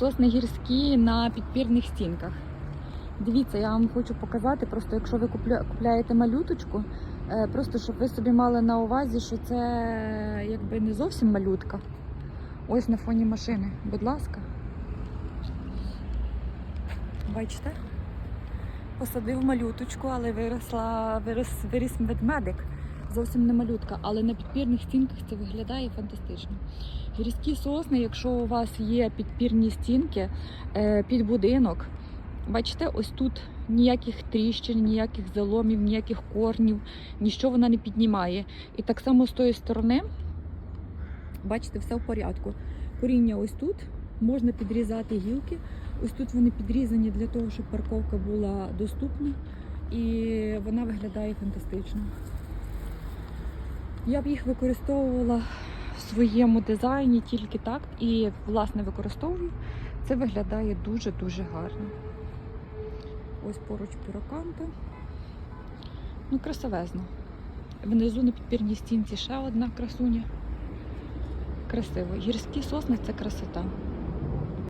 сосни гірські на підпірних стінках. Дивіться, я вам хочу показати, просто якщо ви купляєте малюточку, е, просто щоб ви собі мали на увазі, що це якби не зовсім малютка. Ось на фоні машини, будь ласка. Бачите? Посадив малюточку, але виросла, вирос, виріс ведмедик. Зовсім не малютка, але на підпірних стінках це виглядає фантастично. Гірські сосни, якщо у вас є підпірні стінки е, під будинок, бачите, ось тут ніяких тріщин, ніяких заломів, ніяких корнів, нічого вона не піднімає. І так само з тої сторони, бачите, все в порядку. Коріння ось тут, можна підрізати гілки. Ось тут вони підрізані для того, щоб парковка була доступна і вона виглядає фантастично. Я б їх використовувала в своєму дизайні тільки так і власне використовую. Це виглядає дуже-дуже гарно. Ось поруч піроканта. Ну, красовезно. Внизу на підпірній стінці ще одна красуня. Красиво. Гірські сосни це красота.